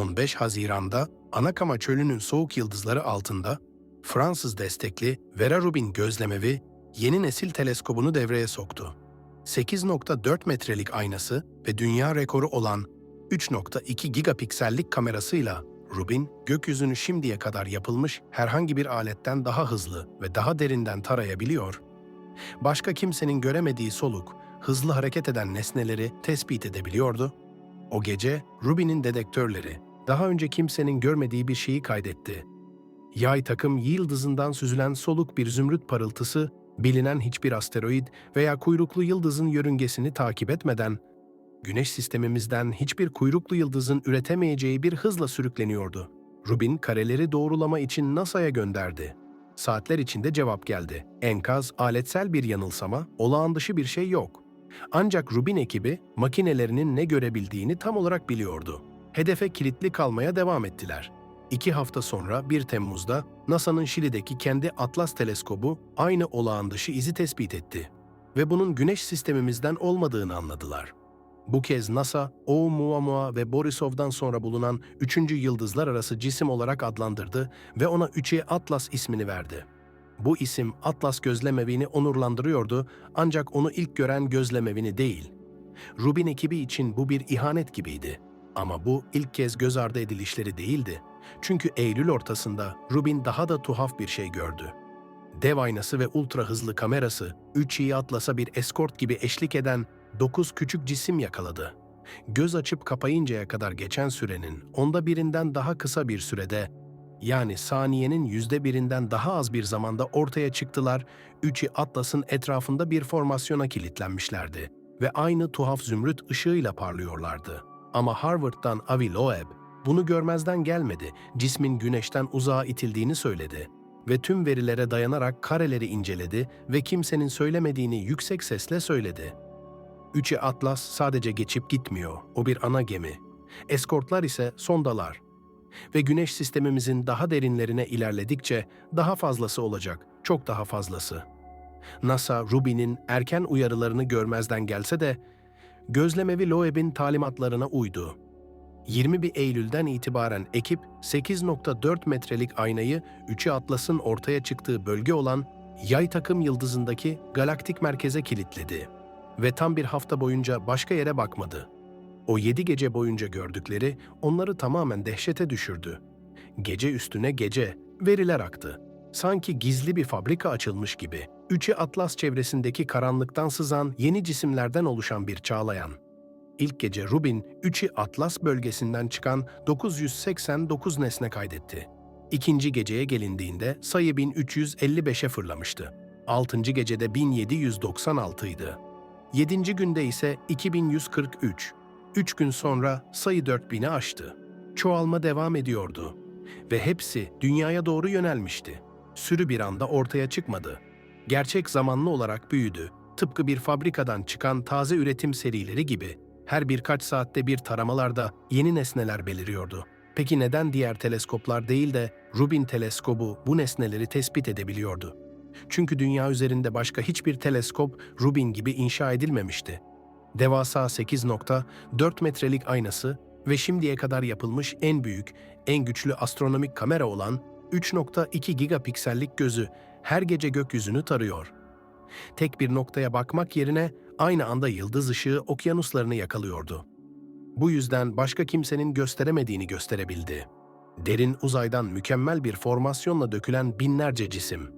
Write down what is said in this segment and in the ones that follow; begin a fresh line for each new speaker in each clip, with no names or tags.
15 Haziran'da Anakama Çölü'nün soğuk yıldızları altında Fransız destekli Vera Rubin gözlemevi yeni nesil teleskobunu devreye soktu. 8.4 metrelik aynası ve dünya rekoru olan 3.2 gigapiksellik kamerasıyla Rubin, gökyüzünü şimdiye kadar yapılmış herhangi bir aletten daha hızlı ve daha derinden tarayabiliyor, başka kimsenin göremediği soluk, hızlı hareket eden nesneleri tespit edebiliyordu. O gece Rubin'in dedektörleri daha önce kimsenin görmediği bir şeyi kaydetti. Yay takım yıldızından süzülen soluk bir zümrüt parıltısı, bilinen hiçbir asteroid veya kuyruklu yıldızın yörüngesini takip etmeden, Güneş sistemimizden hiçbir kuyruklu yıldızın üretemeyeceği bir hızla sürükleniyordu. Rubin kareleri doğrulama için NASA'ya gönderdi. Saatler içinde cevap geldi. Enkaz, aletsel bir yanılsama, olağan dışı bir şey yok. Ancak Rubin ekibi makinelerinin ne görebildiğini tam olarak biliyordu. Hedefe kilitli kalmaya devam ettiler. İki hafta sonra 1 Temmuz'da NASA'nın Şili'deki kendi Atlas teleskobu aynı olağan dışı izi tespit etti. Ve bunun güneş sistemimizden olmadığını anladılar. Bu kez NASA, Oumuamua ve Borisov'dan sonra bulunan üçüncü yıldızlar arası cisim olarak adlandırdı ve ona Üçe Atlas ismini verdi. Bu isim Atlas gözlemevini onurlandırıyordu ancak onu ilk gören gözlemevini değil. Rubin ekibi için bu bir ihanet gibiydi. Ama bu ilk kez göz ardı edilişleri değildi. Çünkü Eylül ortasında Rubin daha da tuhaf bir şey gördü. Dev aynası ve ultra hızlı kamerası, 3 iyi Atlas'a bir eskort gibi eşlik eden 9 küçük cisim yakaladı. Göz açıp kapayıncaya kadar geçen sürenin onda birinden daha kısa bir sürede, yani saniyenin yüzde birinden daha az bir zamanda ortaya çıktılar, üçü Atlas'ın etrafında bir formasyona kilitlenmişlerdi ve aynı tuhaf zümrüt ışığıyla parlıyorlardı. Ama Harvard'dan Avi Loeb bunu görmezden gelmedi, cismin güneşten uzağa itildiğini söyledi ve tüm verilere dayanarak kareleri inceledi ve kimsenin söylemediğini yüksek sesle söyledi. Üçü Atlas sadece geçip gitmiyor, o bir ana gemi. Eskortlar ise sondalar. Ve güneş sistemimizin daha derinlerine ilerledikçe daha fazlası olacak, çok daha fazlası. NASA, Rubin'in erken uyarılarını görmezden gelse de, gözlemevi Loeb'in talimatlarına uydu. 21 Eylül'den itibaren ekip 8.4 metrelik aynayı Üçü Atlas'ın ortaya çıktığı bölge olan Yay takım yıldızındaki galaktik merkeze kilitledi ve tam bir hafta boyunca başka yere bakmadı. O yedi gece boyunca gördükleri onları tamamen dehşete düşürdü. Gece üstüne gece, veriler aktı. Sanki gizli bir fabrika açılmış gibi. Üçü Atlas çevresindeki karanlıktan sızan yeni cisimlerden oluşan bir çağlayan. İlk gece Rubin, Üçü Atlas bölgesinden çıkan 989 nesne kaydetti. İkinci geceye gelindiğinde sayı 1355'e fırlamıştı. Altıncı gecede 1796 idi. Yedinci günde ise 2143. Üç gün sonra sayı 4000'i aştı. Çoğalma devam ediyordu. Ve hepsi dünyaya doğru yönelmişti. Sürü bir anda ortaya çıkmadı. Gerçek zamanlı olarak büyüdü. Tıpkı bir fabrikadan çıkan taze üretim serileri gibi. Her birkaç saatte bir taramalarda yeni nesneler beliriyordu. Peki neden diğer teleskoplar değil de Rubin teleskobu bu nesneleri tespit edebiliyordu? Çünkü dünya üzerinde başka hiçbir teleskop Rubin gibi inşa edilmemişti. Devasa 8.4 metrelik aynası ve şimdiye kadar yapılmış en büyük, en güçlü astronomik kamera olan 3.2 gigapiksellik gözü her gece gökyüzünü tarıyor. Tek bir noktaya bakmak yerine aynı anda yıldız ışığı okyanuslarını yakalıyordu. Bu yüzden başka kimsenin gösteremediğini gösterebildi. Derin uzaydan mükemmel bir formasyonla dökülen binlerce cisim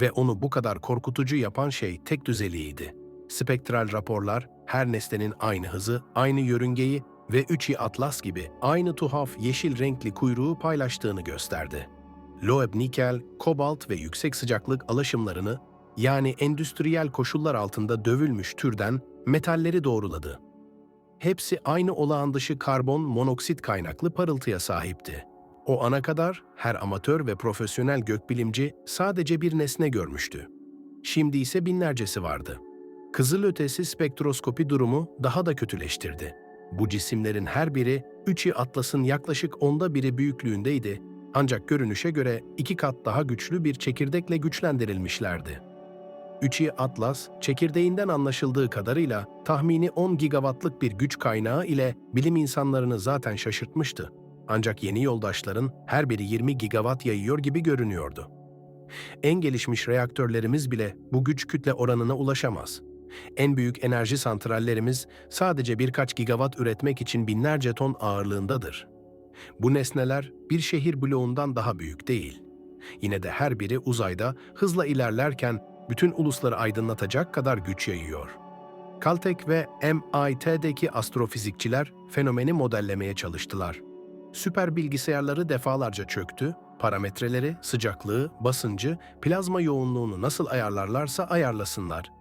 ve onu bu kadar korkutucu yapan şey tek düzeliydi. Spektral raporlar her nesnenin aynı hızı, aynı yörüngeyi ve üçi atlas gibi aynı tuhaf yeşil renkli kuyruğu paylaştığını gösterdi. Loeb nikel, kobalt ve yüksek sıcaklık alaşımlarını yani endüstriyel koşullar altında dövülmüş türden metalleri doğruladı. Hepsi aynı olağan dışı karbon monoksit kaynaklı parıltıya sahipti. O ana kadar her amatör ve profesyonel gökbilimci sadece bir nesne görmüştü. Şimdi ise binlercesi vardı. Kızılötesi spektroskopi durumu daha da kötüleştirdi. Bu cisimlerin her biri üçü Atlas'ın yaklaşık onda biri büyüklüğündeydi ancak görünüşe göre iki kat daha güçlü bir çekirdekle güçlendirilmişlerdi. Üçü Atlas, çekirdeğinden anlaşıldığı kadarıyla tahmini 10 gigawattlık bir güç kaynağı ile bilim insanlarını zaten şaşırtmıştı. Ancak yeni yoldaşların her biri 20 gigawatt yayıyor gibi görünüyordu. En gelişmiş reaktörlerimiz bile bu güç kütle oranına ulaşamaz. En büyük enerji santrallerimiz sadece birkaç gigawatt üretmek için binlerce ton ağırlığındadır. Bu nesneler bir şehir bloğundan daha büyük değil. Yine de her biri uzayda hızla ilerlerken bütün ulusları aydınlatacak kadar güç yayıyor. Caltech ve MIT'deki astrofizikçiler fenomeni modellemeye çalıştılar. Süper bilgisayarları defalarca çöktü, parametreleri, sıcaklığı, basıncı, plazma yoğunluğunu nasıl ayarlarlarsa ayarlasınlar.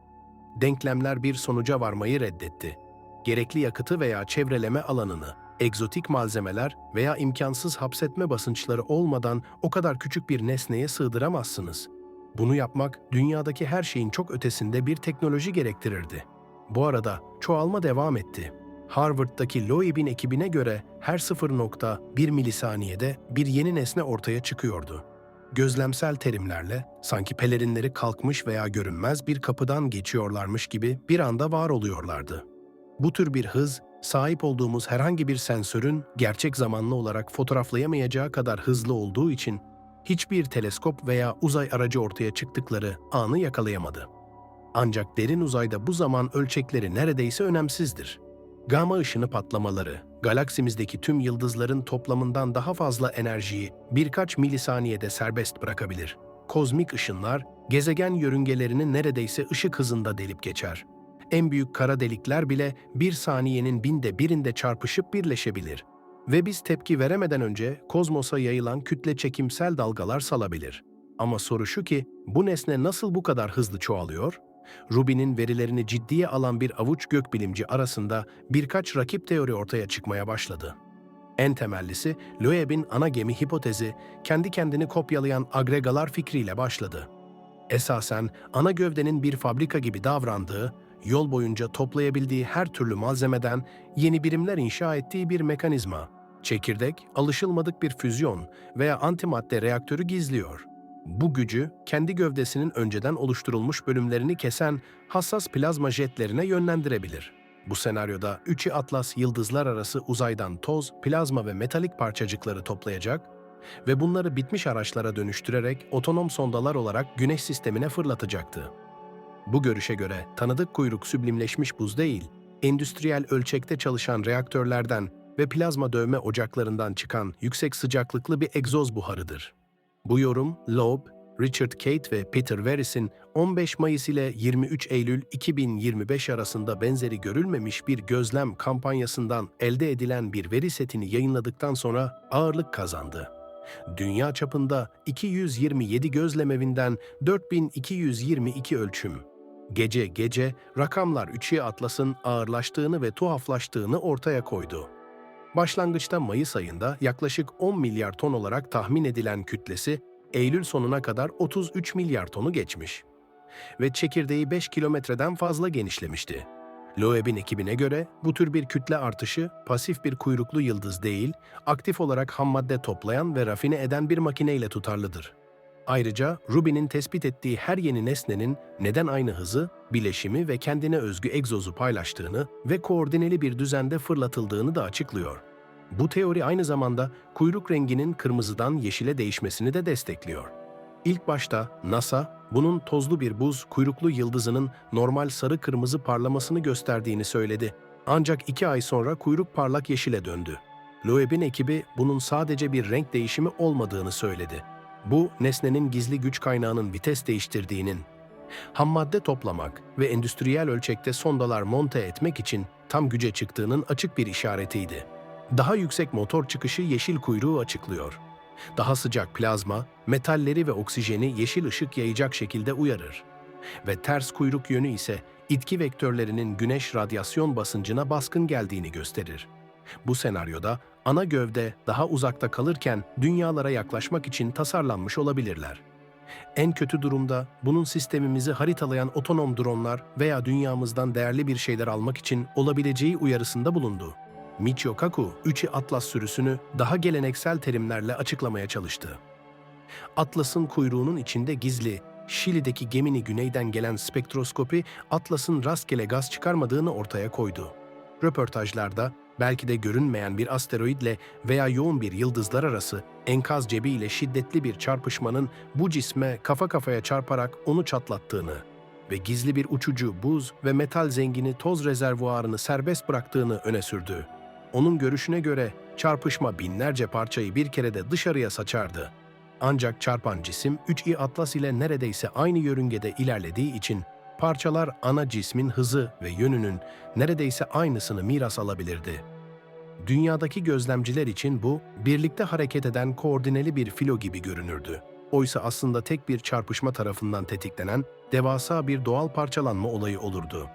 Denklemler bir sonuca varmayı reddetti. Gerekli yakıtı veya çevreleme alanını, egzotik malzemeler veya imkansız hapsetme basınçları olmadan o kadar küçük bir nesneye sığdıramazsınız. Bunu yapmak dünyadaki her şeyin çok ötesinde bir teknoloji gerektirirdi. Bu arada çoğalma devam etti. Harvard'daki Loeb'in ekibine göre her 0.1 milisaniyede bir yeni nesne ortaya çıkıyordu. Gözlemsel terimlerle sanki pelerinleri kalkmış veya görünmez bir kapıdan geçiyorlarmış gibi bir anda var oluyorlardı. Bu tür bir hız, sahip olduğumuz herhangi bir sensörün gerçek zamanlı olarak fotoğraflayamayacağı kadar hızlı olduğu için hiçbir teleskop veya uzay aracı ortaya çıktıkları anı yakalayamadı. Ancak derin uzayda bu zaman ölçekleri neredeyse önemsizdir. Gama ışını patlamaları, galaksimizdeki tüm yıldızların toplamından daha fazla enerjiyi birkaç milisaniyede serbest bırakabilir. Kozmik ışınlar, gezegen yörüngelerini neredeyse ışık hızında delip geçer. En büyük kara delikler bile bir saniyenin binde birinde çarpışıp birleşebilir. Ve biz tepki veremeden önce kozmosa yayılan kütle çekimsel dalgalar salabilir. Ama soru şu ki, bu nesne nasıl bu kadar hızlı çoğalıyor? Rubin'in verilerini ciddiye alan bir avuç gökbilimci arasında birkaç rakip teori ortaya çıkmaya başladı. En temellisi Loeb'in ana gemi hipotezi kendi kendini kopyalayan agregalar fikriyle başladı. Esasen ana gövdenin bir fabrika gibi davrandığı, yol boyunca toplayabildiği her türlü malzemeden yeni birimler inşa ettiği bir mekanizma. Çekirdek, alışılmadık bir füzyon veya antimadde reaktörü gizliyor. Bu gücü kendi gövdesinin önceden oluşturulmuş bölümlerini kesen hassas plazma jetlerine yönlendirebilir. Bu senaryoda Üçi Atlas yıldızlar arası uzaydan toz, plazma ve metalik parçacıkları toplayacak ve bunları bitmiş araçlara dönüştürerek otonom sondalar olarak Güneş sistemine fırlatacaktı. Bu görüşe göre tanıdık kuyruk süblimleşmiş buz değil, endüstriyel ölçekte çalışan reaktörlerden ve plazma dövme ocaklarından çıkan yüksek sıcaklıklı bir egzoz buharıdır. Bu yorum Loeb, Richard Kate ve Peter Veris'in 15 Mayıs ile 23 Eylül 2025 arasında benzeri görülmemiş bir gözlem kampanyasından elde edilen bir veri setini yayınladıktan sonra ağırlık kazandı. Dünya çapında 227 gözlemevinden 4222 ölçüm. Gece gece rakamlar üçü Atlas'ın ağırlaştığını ve tuhaflaştığını ortaya koydu. Başlangıçta Mayıs ayında yaklaşık 10 milyar ton olarak tahmin edilen kütlesi Eylül sonuna kadar 33 milyar tonu geçmiş ve çekirdeği 5 kilometreden fazla genişlemişti. Loeb'in ekibine göre bu tür bir kütle artışı pasif bir kuyruklu yıldız değil, aktif olarak ham madde toplayan ve rafine eden bir makineyle tutarlıdır. Ayrıca Rubin'in tespit ettiği her yeni nesnenin neden aynı hızı, bileşimi ve kendine özgü egzozu paylaştığını ve koordineli bir düzende fırlatıldığını da açıklıyor. Bu teori aynı zamanda kuyruk renginin kırmızıdan yeşile değişmesini de destekliyor. İlk başta NASA, bunun tozlu bir buz kuyruklu yıldızının normal sarı-kırmızı parlamasını gösterdiğini söyledi. Ancak iki ay sonra kuyruk parlak yeşile döndü. Loeb'in ekibi bunun sadece bir renk değişimi olmadığını söyledi. Bu, nesnenin gizli güç kaynağının vites değiştirdiğinin, ham madde toplamak ve endüstriyel ölçekte sondalar monte etmek için tam güce çıktığının açık bir işaretiydi. Daha yüksek motor çıkışı yeşil kuyruğu açıklıyor. Daha sıcak plazma, metalleri ve oksijeni yeşil ışık yayacak şekilde uyarır. Ve ters kuyruk yönü ise itki vektörlerinin güneş radyasyon basıncına baskın geldiğini gösterir. Bu senaryoda ana gövde daha uzakta kalırken dünyalara yaklaşmak için tasarlanmış olabilirler. En kötü durumda bunun sistemimizi haritalayan otonom dronlar veya dünyamızdan değerli bir şeyler almak için olabileceği uyarısında bulundu. Michio Kaku, Üçi Atlas sürüsünü daha geleneksel terimlerle açıklamaya çalıştı. Atlas'ın kuyruğunun içinde gizli, Şili'deki gemini güneyden gelen spektroskopi Atlas'ın rastgele gaz çıkarmadığını ortaya koydu. Röportajlarda belki de görünmeyen bir asteroidle veya yoğun bir yıldızlar arası enkaz cebiyle şiddetli bir çarpışmanın bu cisme kafa kafaya çarparak onu çatlattığını ve gizli bir uçucu buz ve metal zengini toz rezervuarını serbest bıraktığını öne sürdü. Onun görüşüne göre çarpışma binlerce parçayı bir kerede dışarıya saçardı. Ancak çarpan cisim 3i Atlas ile neredeyse aynı yörüngede ilerlediği için parçalar ana cismin hızı ve yönünün neredeyse aynısını miras alabilirdi. Dünyadaki gözlemciler için bu, birlikte hareket eden koordineli bir filo gibi görünürdü. Oysa aslında tek bir çarpışma tarafından tetiklenen devasa bir doğal parçalanma olayı olurdu.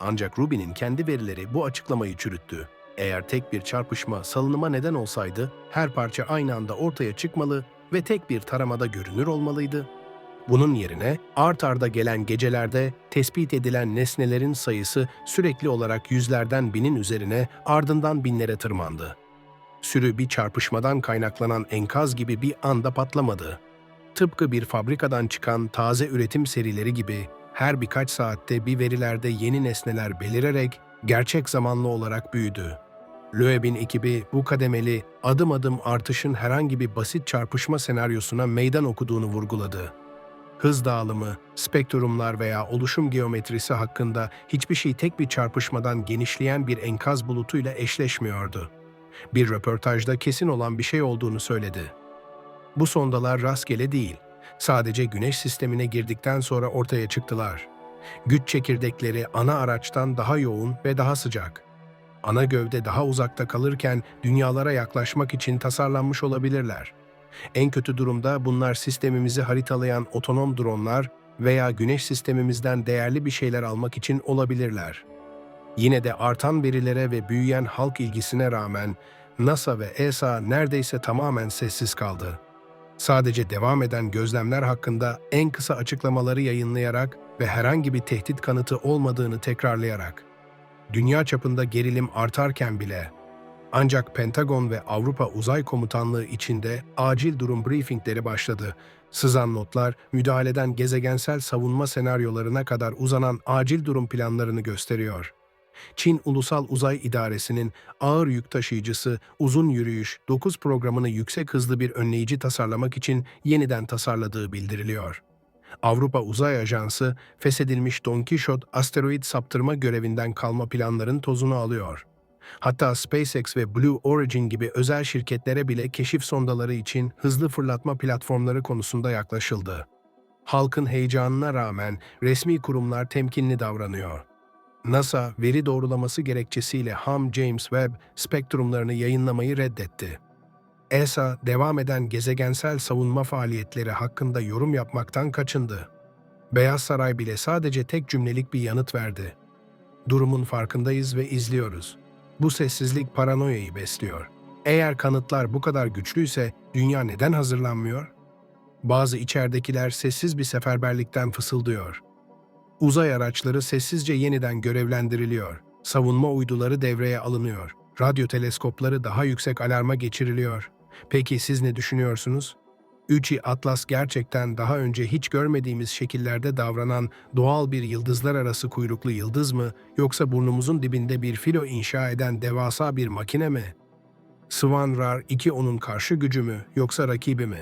Ancak Rubin'in kendi verileri bu açıklamayı çürüttü. Eğer tek bir çarpışma salınıma neden olsaydı, her parça aynı anda ortaya çıkmalı ve tek bir taramada görünür olmalıydı. Bunun yerine art arda gelen gecelerde tespit edilen nesnelerin sayısı sürekli olarak yüzlerden binin üzerine ardından binlere tırmandı. Sürü bir çarpışmadan kaynaklanan enkaz gibi bir anda patlamadı. Tıpkı bir fabrikadan çıkan taze üretim serileri gibi her birkaç saatte bir verilerde yeni nesneler belirerek gerçek zamanlı olarak büyüdü. Loeb'in ekibi bu kademeli, adım adım artışın herhangi bir basit çarpışma senaryosuna meydan okuduğunu vurguladı. Hız dağılımı, spektrumlar veya oluşum geometrisi hakkında hiçbir şey tek bir çarpışmadan genişleyen bir enkaz bulutuyla eşleşmiyordu. Bir röportajda kesin olan bir şey olduğunu söyledi. Bu sondalar rastgele değil, sadece güneş sistemine girdikten sonra ortaya çıktılar. Güç çekirdekleri ana araçtan daha yoğun ve daha sıcak. Ana gövde daha uzakta kalırken dünyalara yaklaşmak için tasarlanmış olabilirler. En kötü durumda bunlar sistemimizi haritalayan otonom dronlar veya güneş sistemimizden değerli bir şeyler almak için olabilirler. Yine de artan verilere ve büyüyen halk ilgisine rağmen NASA ve ESA neredeyse tamamen sessiz kaldı. Sadece devam eden gözlemler hakkında en kısa açıklamaları yayınlayarak ve herhangi bir tehdit kanıtı olmadığını tekrarlayarak. Dünya çapında gerilim artarken bile ancak Pentagon ve Avrupa Uzay Komutanlığı içinde acil durum briefingleri başladı. Sızan notlar, müdahaleden gezegensel savunma senaryolarına kadar uzanan acil durum planlarını gösteriyor. Çin Ulusal Uzay İdaresi'nin ağır yük taşıyıcısı Uzun Yürüyüş 9 programını yüksek hızlı bir önleyici tasarlamak için yeniden tasarladığı bildiriliyor. Avrupa Uzay Ajansı, feshedilmiş Don Quixote asteroid saptırma görevinden kalma planların tozunu alıyor. Hatta SpaceX ve Blue Origin gibi özel şirketlere bile keşif sondaları için hızlı fırlatma platformları konusunda yaklaşıldı. Halkın heyecanına rağmen resmi kurumlar temkinli davranıyor. NASA, veri doğrulaması gerekçesiyle Ham James Webb spektrumlarını yayınlamayı reddetti. ESA, devam eden gezegensel savunma faaliyetleri hakkında yorum yapmaktan kaçındı. Beyaz Saray bile sadece tek cümlelik bir yanıt verdi. Durumun farkındayız ve izliyoruz. Bu sessizlik paranoyayı besliyor. Eğer kanıtlar bu kadar güçlüyse dünya neden hazırlanmıyor? Bazı içeridekiler sessiz bir seferberlikten fısıldıyor. Uzay araçları sessizce yeniden görevlendiriliyor. Savunma uyduları devreye alınıyor. Radyo teleskopları daha yüksek alarma geçiriliyor. Peki siz ne düşünüyorsunuz? 3i Atlas gerçekten daha önce hiç görmediğimiz şekillerde davranan doğal bir yıldızlar arası kuyruklu yıldız mı yoksa burnumuzun dibinde bir filo inşa eden devasa bir makine mi? Swan Rar 2 onun karşı gücü mü yoksa rakibi mi?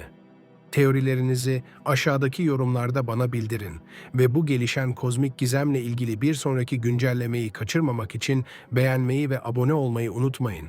Teorilerinizi aşağıdaki yorumlarda bana bildirin ve bu gelişen kozmik gizemle ilgili bir sonraki güncellemeyi kaçırmamak için beğenmeyi ve abone olmayı unutmayın.